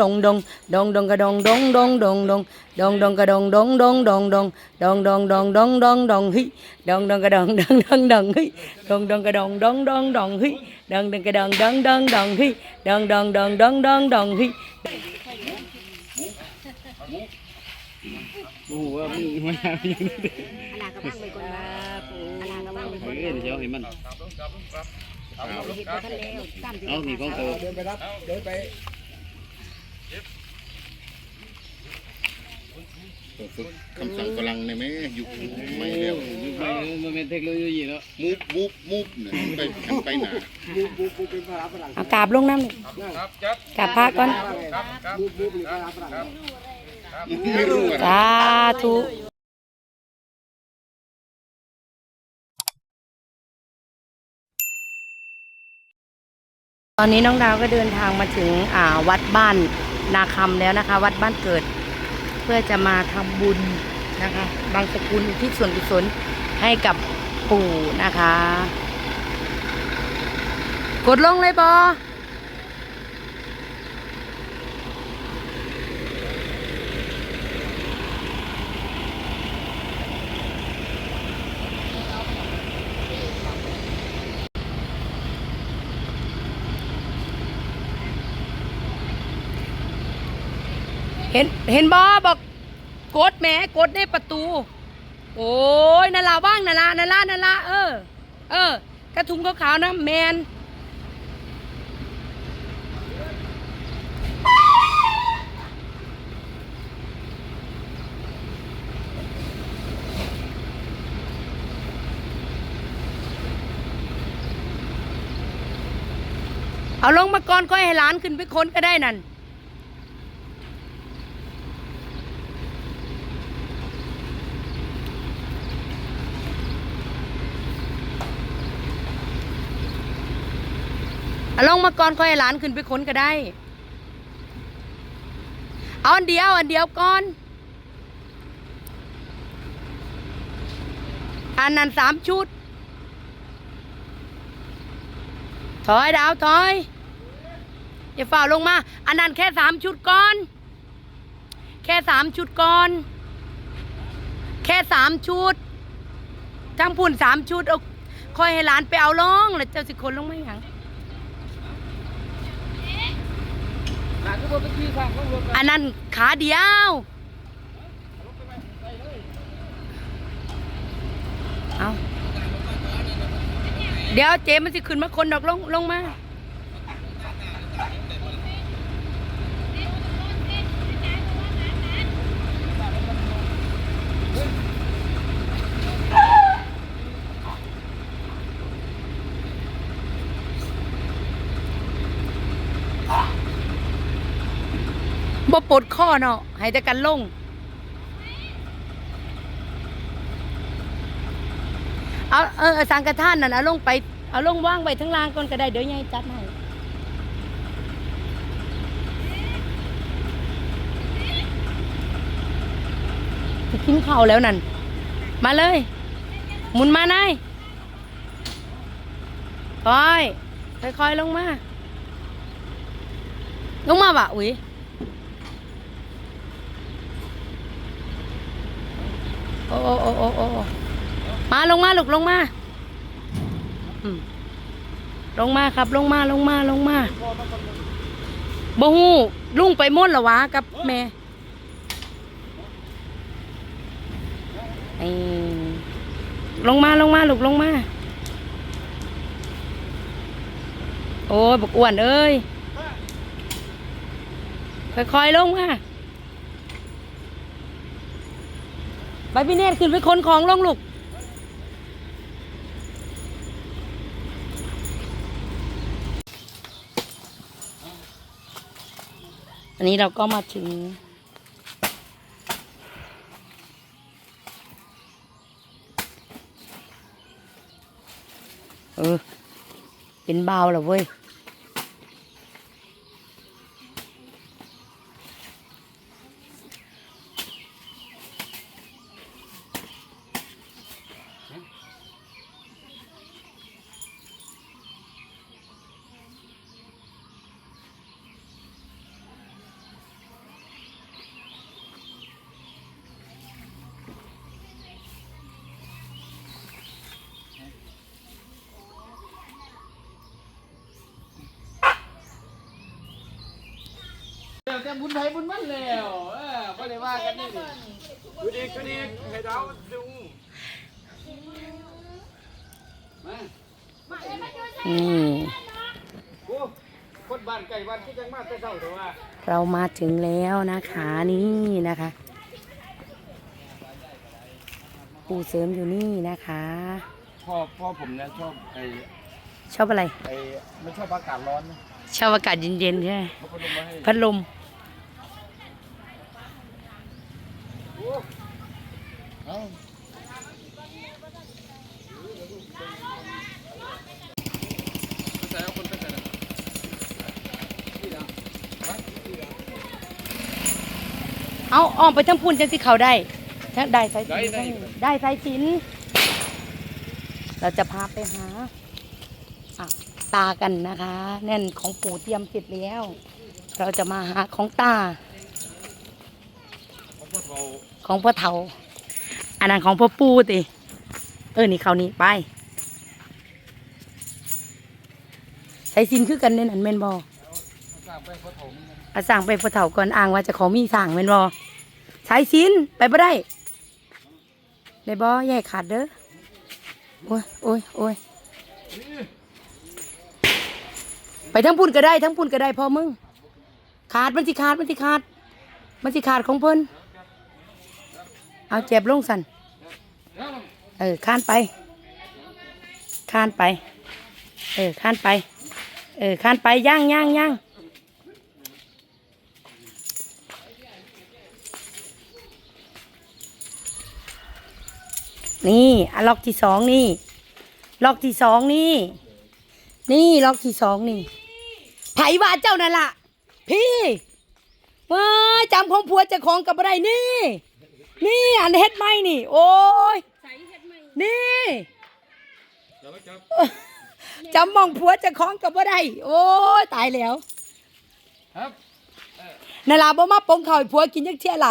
ดงดงดงดงกระดงดงดงดงดงดงดงกระดงดงดงดงดงดงดงดงดงดงดงฮิดงดงกระดงดงดงดงฮิดงดงกระดงดงดงดงฮิดงดงกระดงดงดงดงฮิดงดงดงดงดงดงฮิ โอ้โหว่ามึงมาอย่างนี้ อันนั้นก็บ้างไปก่อนว่าอันนั้นก็บ้างไปก่ เฮ้ อน ยเดี๋ยวให้มัน เฮ็ดบ่ทันแล้วตามที่ เอานี่ของโต เดินไปรับเดินไป ฝึกคำสั่งฝรั่งในไหมยุคไม่แล้วไม่มันเป็นเทคโนโลยีแล้วมูฟมูฟมูฟเนี่ยมันไปมันไปหนาบูบูบูเป็นภาษาฝรั่งเอากราบลงน้ำนี่กราบพระก่อนบูบูเป็นภาษาฝรั่งไม่รู้อะสาธุตอนนี้น้องดาวก็เดินทางมาถึงอ่าวัดบ้าน นาคำแล้วนะคะ วัดบ้านเกิด เพื่อจะมาทำบุญนะคะ บางสกุลที่ส่วนกุศลให้กับปู่นะคะ กดลงเลยบอ เห็นเห็นบอบอกกดแหมกดในประตู โอ้ยนาลาว่างนาลานาลานาลาเออ เออกระทุงขาวๆนะแมนเอาลงมาก่อนค่อยให้หลานขึ้นไปค้นก็ได้นั่น เอาลงมาก่อนค่อยให้หลานขึ้นไปค้นก็ได้ เอาอันเดียวอันเดียวก่อน อันนั้นสามชุด ถอยดาวถอยอย่าฝ่าลงมา อันนั้นแค่สามชุดก่อน แค่สามชุดก่อน แค่สามชุดทั้งพุ่นสามชุดเอาคอยให้หลานไปเอาลงแล้วเจ้าสิคนลงไม่ยังหางข้างบน อันนั้นขาเดียวเอาเดี๋ยวเจมันสิขึ้นมาคนดอกลงลงมา บ่ปวดข้อเนาะให้แต่กันลง เอาเออสังกท่านนั่นเอาลงไป เอาลงว่างไว้ทั้งล่างก่อนก็ได้เดี๋ยวยายจัดให้จะกินข้าวแล้วนั่น มาเลย หมุนมานายค่อยค่อยๆลงมา ลงมาบ่ะอุ๋ย อ้โอ้โอ้โอ้โอ้มาลงมาลูกลงมาลงมาครับลงมาลงมาลงมาบ่ฮู้ลุงไปม่นเหรอวะกับแม่ลงมาลงมาลูกลงมา โอ้ยบกอ้วนเอ้ยค่อยๆลงมา ไปพี่เนตรขึ้นไปขนของลงลูกอันนี้เราก็มาถึง เออ เป็นเบาแล้วเว้ย แต่บุญไทยบุญมันแล้วเออบ่ได้ว่ากันนี่ดูดีก็ดีให้ดาวดูมานี่โอ้คนบ้านไก่บ้านที่จังมาแต่เช้าแต่ว่าเรามาถึงแล้วนะคะนี่นะคะ ปูเสริมอยู่นี่นะคะชอบพ่อผมเนี่ยชอบไอ้ชอบอะไรไอ้ไม่ชอบอากาศร้อนนะชอบอากาศเย็นๆใช่ไหมเขาก็ลงมาให้พัดลม เอาอ้อมไปทั้งพุ่นจังสิเขาได้ทั้งได้สายสินทั้ได้สายสิน เราจะพาไปหาอะตากันนะคะแน่นของปู่เตรียมเสร็จแล้ว เราจะมาหาของตา ของพ่อเฒ่า อันนั้นของพ่อปู่ติเออนี่เขานี่ไปสายสินคือกันเน่นอันแม่นบอสร้างไปพ่อผมอาสั่งไปพ่อเฒ่าก่อนอ้างว่าเจะของมีสั่งแม่นบอสายสินไปบ่ได้ได้บ่แยกขาดเด้อโอ้ยโอ้ยโอ้ยไปทั้งพุ่นก็ได้ทั้งพุ่นก็ได้พอมึงขาดมันสิขาดมันสิขาดมันสิขาดของเพิ่น เอาเจ็บลงสันเออข้านไปข้านไป เออข้านไป เออข้านไปย่างย่างย่างนี่อะล็อกที่สองนี่ ล็อกที่สองนี่ นี่ล็อกที่สองนี่ ไผว่าเจ้านั่นล่ะ พี่ว้าจำของผัวเจะของกับอะไรนี่ นี่อันเฮ็ดไหมนี่ โอ้ยนี่ จำมองผัวเจะของกับอะไรโอ้ยตายแล้วครับนาลาบ่มาปงข่าวให้ผัวกินยักเที่ยไหล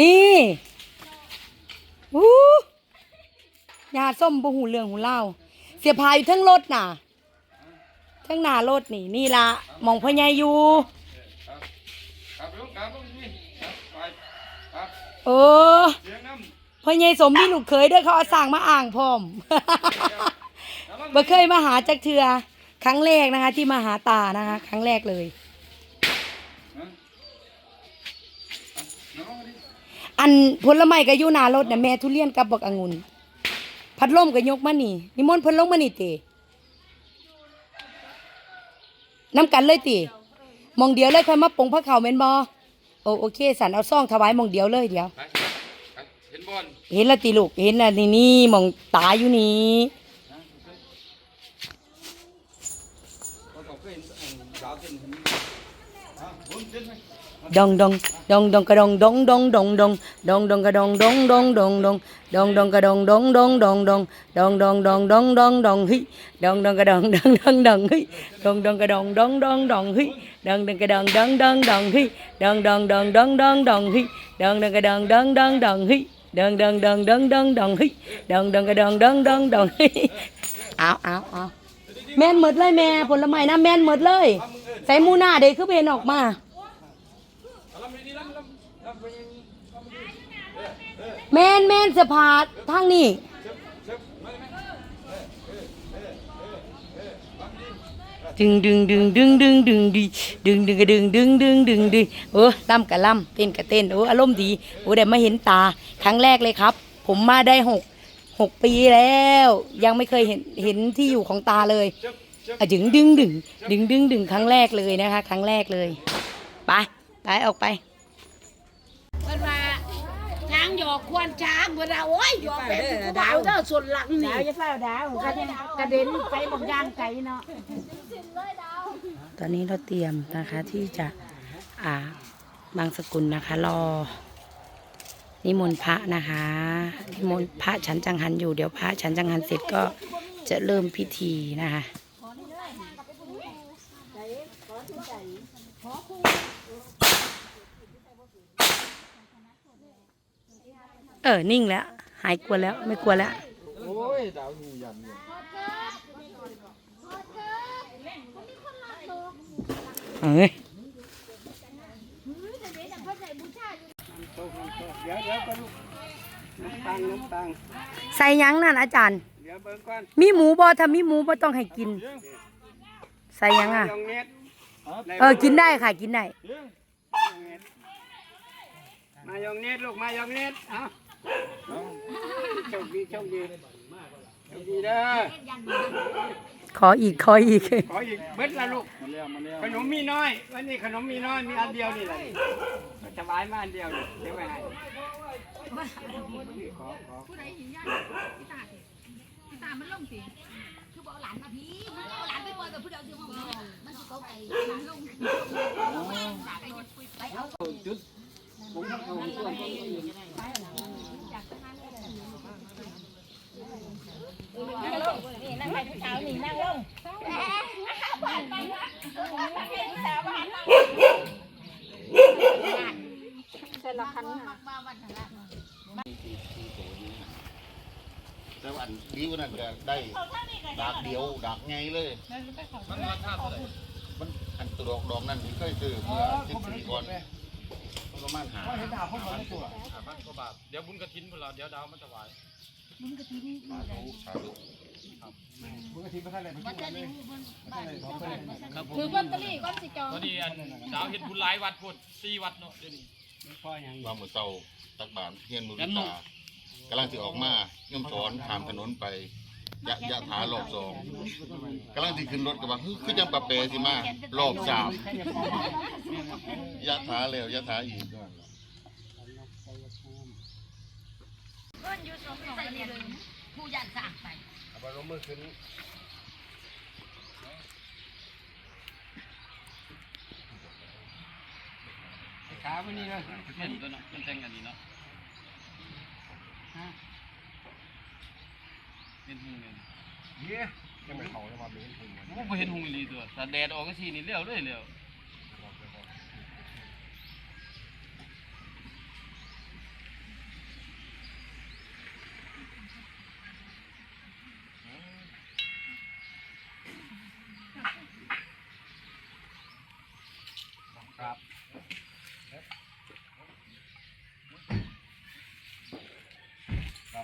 นี่อู้ยาส้มบ่หูเรื่องหูเล่าวเสียพายอยู่ทั้งรถน่ะ ทั้งหน้ารถนี่ นี่ละมองพ่อใหญ่อยู่ ครับลุงครับลุงนี่ครับไปครับ เออเสียงน้พ่อใหญ่สมมีลูกเคยเด้อเขาเอาสั่งมาอ่างพร้อมบ่เคยมาหาจักเทือครั้งแรกนะคะ ที่มาหาตานะคะ ครั้งแรกเลยำน้องดิอันผลไม้ก็อยู่หน้ารถน่ะแม่ทุเรียนกับบักองุ่นพัดลมก็ยกมานี่นิมนต์เพิ่นลงมานี่ติน้ำกันเลยติมองเดียวเลยค่อยมาปงพระเขาวแม่นบ่ โอโอเคสันเอาซ่องถวายมองเดียวเลยเดี๋ยว ไปครับเห็นบอล เห็นและติลูกเห็นและนี่นี่มองตาอยู่นี่ เขาก็เคยดาวเต้นเห็นฮะผมเต้นไหม ดองดองดองดองกระดองดองดองดองดองดองดองกระดองดองดองดองดองดองดองกระดองดองดองดองดองดองดองดองดองดองดองฮ้ยดองดองกระดองดองดองดองฮ้ยดองดองกระดองดองดองดองฮ้ยดองดองกระดองดองดองดองฮ้ยดองดองดองดองดองดองฮ้ยดองดองกระดองดองดองดองฮ้ยดองดองดองดองดองดองฮ้ยดองดองกระดองดองดองดองฮ้ยเอาเอาเอาแม่นหมดเลยแม่ผลไม้นะแม่นหมดเลยใส่มูหน้าเด็กคือเป็นออกมา แมนแมนสะพาดทางนี้ดึงดึงดึงดึงดึงดึงดีดึงดึงกระดึงดึงดึงดึงดีเออล่ำกะล่ำเต้นกะเต้นโอ้อารมณ์ดีโอ้ได้มาเห็นตาครั้งแรกเลยครับ ผมมาได้หกหกปีแล้ว ยังไม่เคยเห็นเห็นที่อยู่ของตาเลยอะดึงดึงดึงดึงดึงดึงครั้งแรกเลยนะคะ ครั้งแรกเลย ไป ไปออกไปเพิ่นว่าช้างหยอกควรช้างเพิ่นว่าโอ้ยหยอกเป็นผู้บ่าวเด้อส่วนหลังนี่ดาวจะเฝ้าดาวกระเด็นกระเด็นไปบอกย่างไก่เนาะตอนนี้เราเตรียมนะคะที่จะอ่าบางสกุลนะคะ รอ นิมนต์พระนะคะนิมนต์พระฉันจังหันอยู่เดี๋ยวพระฉันจังหันเสร็จก็จะเริ่มพิธีนะคะ เออ นิ่งแล้ว หายกลัวแล้ว ไม่กลัวแล้ว โอ้ยดาวหูยันเนี่ยเอ้ยเดี๋ยวเดี๋ยวก็ลูกน้ำตังน้ำตังใส่หยังนั่นอาจารย์ เดี๋ยวเบิ่งก่อนมีหมูบ่ถ้ามีหมูบ่ต้องให้กิน ใส่หยังอะ ยองเน็ตเออ กินได้ค่ะ กินได้ มายองเน็ตลูกมายองเน็ตเอาโชคดีโชคดีโชคดีเด้อขออีกขออีก ขออีกเบิดละลูกขนมมีน้อย วันนี้ขนมมีน้อยมีอันเดียวนี่แหละสบายมาอันเดียวนี่เดี๋ยวไปให้ขอขอ แต่ว่าอันดีกว่านั้นก็ได้ดากเดียวดากไงเลย มันราคาเท่าไหร่มันอันตัวดอกดอกนั่นที่เคยซื้อเมื่อสิบปีก่อนมัน ประมาณหาเดี๋ยวบุญกระถินพวกเราเดี๋ยวดาวมันจะไหวสาธุญกระถือลอตเตอรี่ก้อนสิจองตอนนี้อันดาวเห็นบุญหลายวัดพุ่นสี่วัดเนาะเดี๋ยวนี้พ่อยังว่ามือเศร้าตักบาตรเฮียนมือตากำลังจะออกมาย่อมสอนขามถนนไป ยะยะถารอบสองกำลังจะขึ้นรถกับว่าเฮ้ยคือจังปะเปสิมารอบสามยะถาแล้วยะถาอีกผู้ยันสร้างไปขาวันนี้เลยเห็นตัวเนาะมันแต่งกันดีเนาะเห็นหุงเลยเนี่ยยังไม่เขาจะมาเป็นหุงมันไม่เห็นหุงอีหลีตัวแต่แดดออกก็ทีนี่เลี้ยวเลยเลี้ยว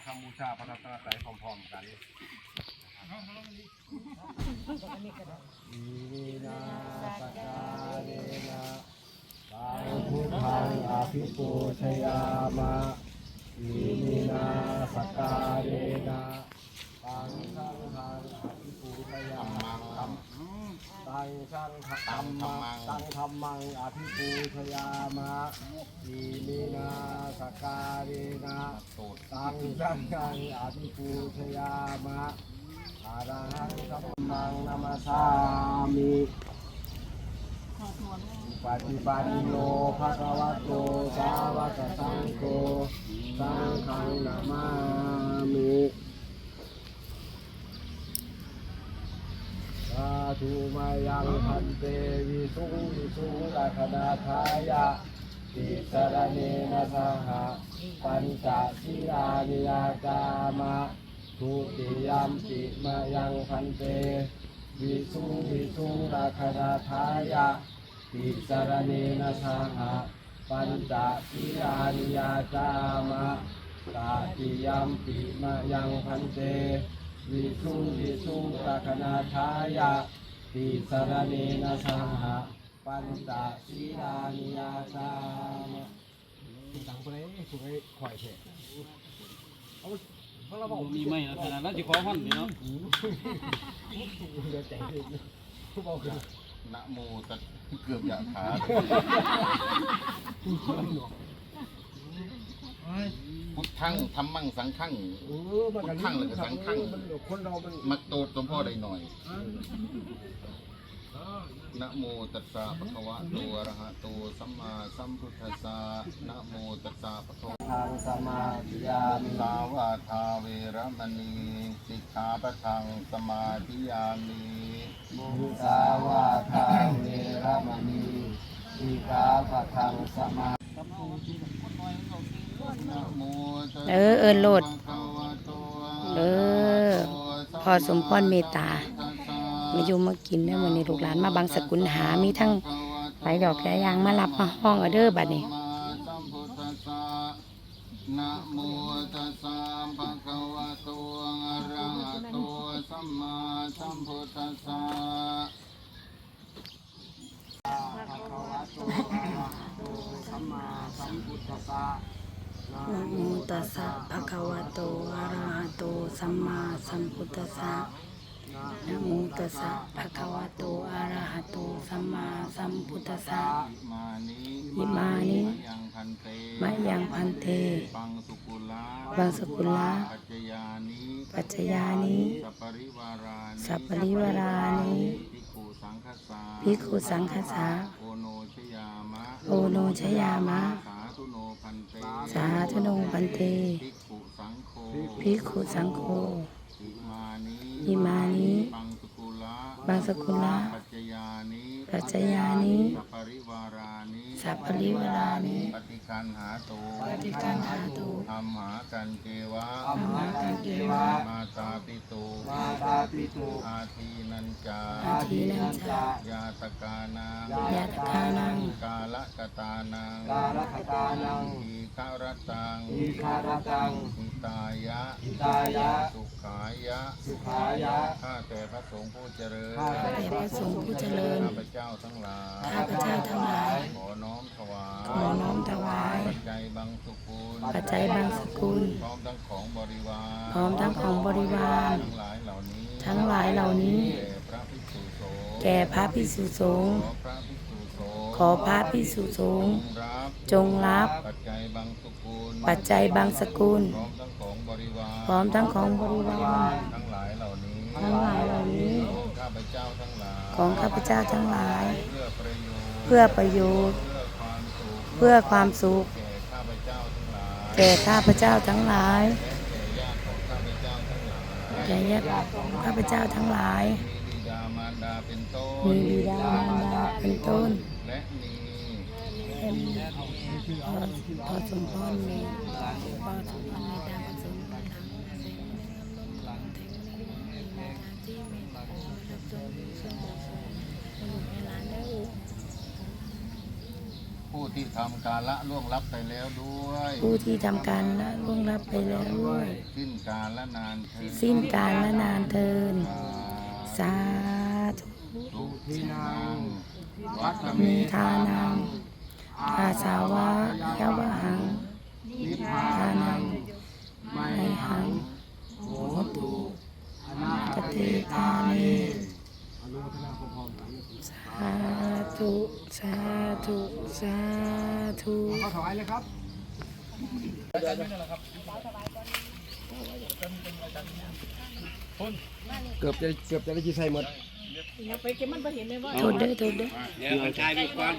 คำบูชาพระรัตนตรัยพร้อมๆกันมีนาสกาเรนะตังพุทธังอภิปูชยามะมีนาสกาเรนะตังสังฆังอภิปูชยามะ ตังสังฆตัมมังตังธรรมังอภิปูชยามะมีนาสกาเรนะโตดตังสังฆังอภิปูชยามะอารังสัมมังนามาสามิปฏิปันโนภะคะวะโตสาวกสังโฆสังฆังนามามิ สาธุมายังพันเตวิสุวิสุราคณาทายะติสรเนนะสหะปัญจศีลานิยาจามะทุติยมปิมายังพันเตวิสุวิสุราคณาทายะติสรเนนะสหะปัญจศีลานิยาจามะตาติยมปิมายังพันเต วิสุงวิสุงราคณาทายะติสรเนนะสหะปัญจศีลานิยาสามะตังไปเลยสุให้ข่อยเถอะเอาเพราะเราบอกมีไหมนะขนาดนั้นจะขอห้อนนี่เนาะเดี๋ยวใจเย็นผู้บอกคือนะโมตัสเกือบอยากขา พุทธังธรรมังสังฆัง เออมันกันข้างเลยกับสังข้างมันคนเรา มันมักโตดสมพ่อได้หน่อย นะโมตัสสะภะคะวะโตอะระหะโตสัมมาสัมพุทธัสสะนะโมตัสสะภะคะวะทางสมาธิยามิสาวาทาเวรมณีสิกขาปะทังสมาธิยามิมุสาวาทาเวรมณีสิกขาปะทังสมา เออ เอินโลด เออ พอสมพรเมตตามาอยู่มากินได้อวันนี้ลูกหลานมาบางสกุลหา มีทั้งภะคะวไปดอกแกยางมารับมาห้องเอเด้อบัดนี้นะโมตัสสะภะคะวะโตอะระหะโตสัมมาสัมพุทธัสสะสัมมาสัมพุทธัสสะ นะโมตัสสะภะคะวะโตอะระหะโตสัมมาสัมพุทธัสสะนะโมตัสสะภะคะวะโตอะระหะโตสัมมาสัมพุทธัสสะมานิอิมานิมะยังพันเตปังสุกุลาบางสกุลาปัจจยานิปัจจยานิสัปปริวารานิสัพปริวารานิภิกขุสังฆสาภิกขุสังฆสาโอโนชยามะโอโนชยามะ สาธุโนพันเตสาธุโนพันเตภิกขุสังโฆภิกขุสังโฆอิมานิ บางสกุลาปัจจยานิปัจจยานิสัพปริวารานิสัพปริวารานิปฏิคันหาโตปฏิกันหาตุธรรมหากันเกวะอัมมาตังเกวะ มาตาปิตุมาตาปิตุอาทีนันจาอาทีนันจายาตกานังยาตคานังกาละกตานังกาลคตานังอีคารตังอิคารตังอิตายะอิตายะ สุขายะ สุขายะ ข้าแต่พระสงฆ์ผู้เจริญข้าแต่แต่พระสงฆ์ผู้เจริญ ข้าพเจ้าทั้งหลายข้าพเจ้าทั้งหลาย ขอน้อมถวายขอน้อมถวาย ปัจจัยบางสุกุลปัจจัยบางสกุล พร้อมทั้งของบริวารพร้อมทั้งของบริวาร ทั้งหลายเหล่านี้ทั้งหลายเหล่านี้ แด่พระภิกษุสงฆ์แก่พระภิกษุสงฆ์ขอพระภิกษุสงฆ์ขอพระภิกษุสงฆ์รับจงรับ ปัจจัยบางสุกุลปัจจัยบางสกุล พร้อมทั้งของบริวารพร้อมทั้งของบริวาร ทั้ง ทั้งหลายเหล่านี้ของข้าพเจ้าทั้งหลายของข้าพเจ้าทั้งหลาย เพื่อประโยชน์ เพื่อประโยชน์เพื่อความสุขเพื่อความสุขแก่ข้าพเจ้าทั้งหลายแก่ข้าพเจ้าทั้งหลายแก่ญาติของข้าพเจ้าทั้งหลายแก่ญาติของข้าพเจ้าทั้งหลาย มีบิดามารดาเป็นต้นมีบิดามารดาเป็นต้นและมีพอพอสมพรมีพอสมพร ผู้ที่ทำกาละล่วงลับไปแล้วด้วยผู้ที่ทำการละล่วงลับไปแล้วด้วย สิ้นกาละนานเถิดสิ้นการละนานเทินสาธุสุทินังวัตมีเมทานังอาสาวะยวะหังนิพพาทานังไมไมหังโหตุกติทานีสาธุ สาธุสาธุเข้าถวายเลยครับเกือบจะเกือบจะได้จีใส่หมดโทษเด้อโทษเด้อเดี๋ยวเอาชายลูกก่อน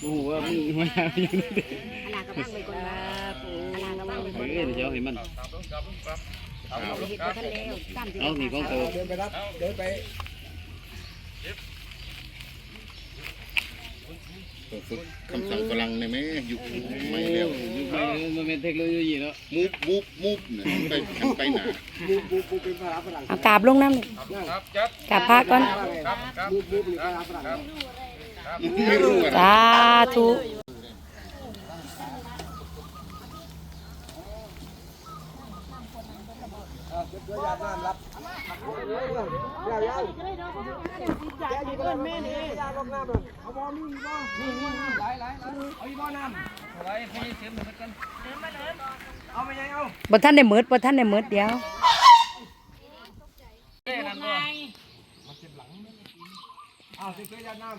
โอ้โหว่ามึงมาอย่างนี้เฮ้ยเดี๋ยวให้มัน เอาหนี่ของโตเดินไปรับเดินไปฝึกคำสั่งฝรั่งในแม่อยู่ไม่แล้วมันเป็นเทคโนโลยีแล้วมุบมุบมุบเนี่ยไปไปหนาบูบูบูเป็นภาษาฝรั่งเอากราบลงน้ำกราบพระก่อนบูบูเป็นภาษาฝรั่งสาธุ เดี๋ยวญาติน้ำรั บยาวยาวแกอยู่กับแม่นี่ยาลงน้ำเลยเอาบอมีบ่นี่นี่ไหลไหลเอาบ่น้ำไหลไปเสียมเหมือนกันเอาไปยังเอาบ่ท่านได้หมืดบ่ท่านได้หมืดเดี๋ยวเอาสิเกยญาติน้ำ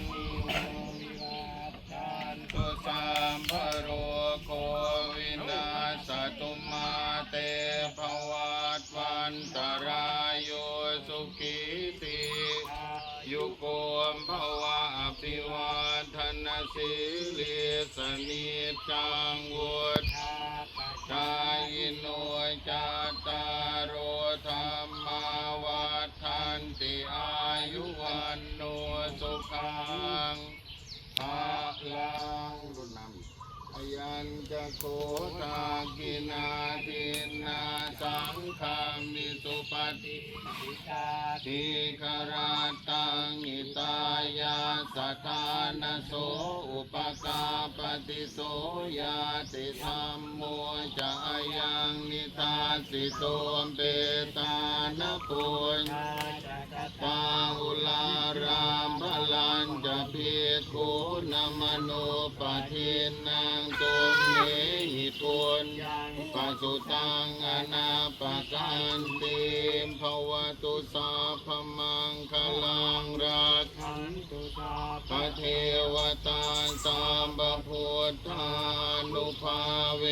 นาสิลิสนิจจังวุฒกายโนจัตตารโอธรรมาวัฏันติอายุวันโนสุขังภาลังรุนนำอายัญจะโคตากินาทินา ขามิสุปฏิทิคาราตังอิตายาสกานโสอุปกาปฏิโสยาติธรรมโมจะอายังนิตาสิโตมเปตานปุญ ปาหุลารามพลันจะพิกขุนมโนปะทินังตุมเหหิปุญปัสุตังอนาปกันติมภวตุสาพมังคลังรักขันตุสาพเทวตาสัมปพุทธานุภาเว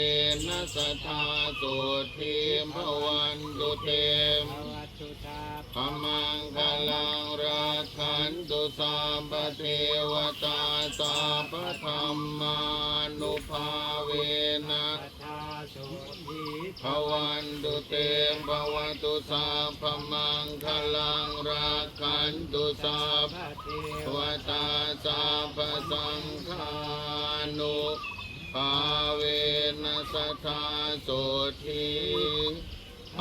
นัสธาสุทิมภวันตุเตมพมังคลงรักขันตุสัมปเทวตาสัพพธรรมานุภาเวนะภวันตุเตภวตุสัพพมังคลังรักขันตุสัพพเทวตาสัพพสังฆานุภาเวนะสัทธาโสทิภ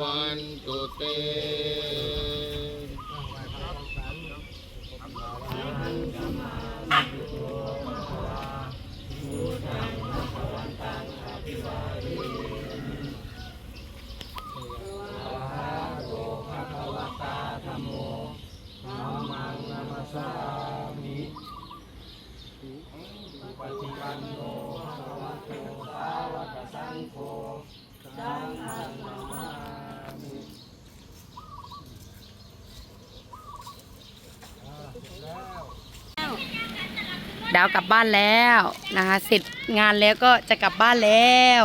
วันตุเต ดาวกลับบ้านแล้วนะคะ เสร็จงานแล้วก็จะกลับบ้านแล้ว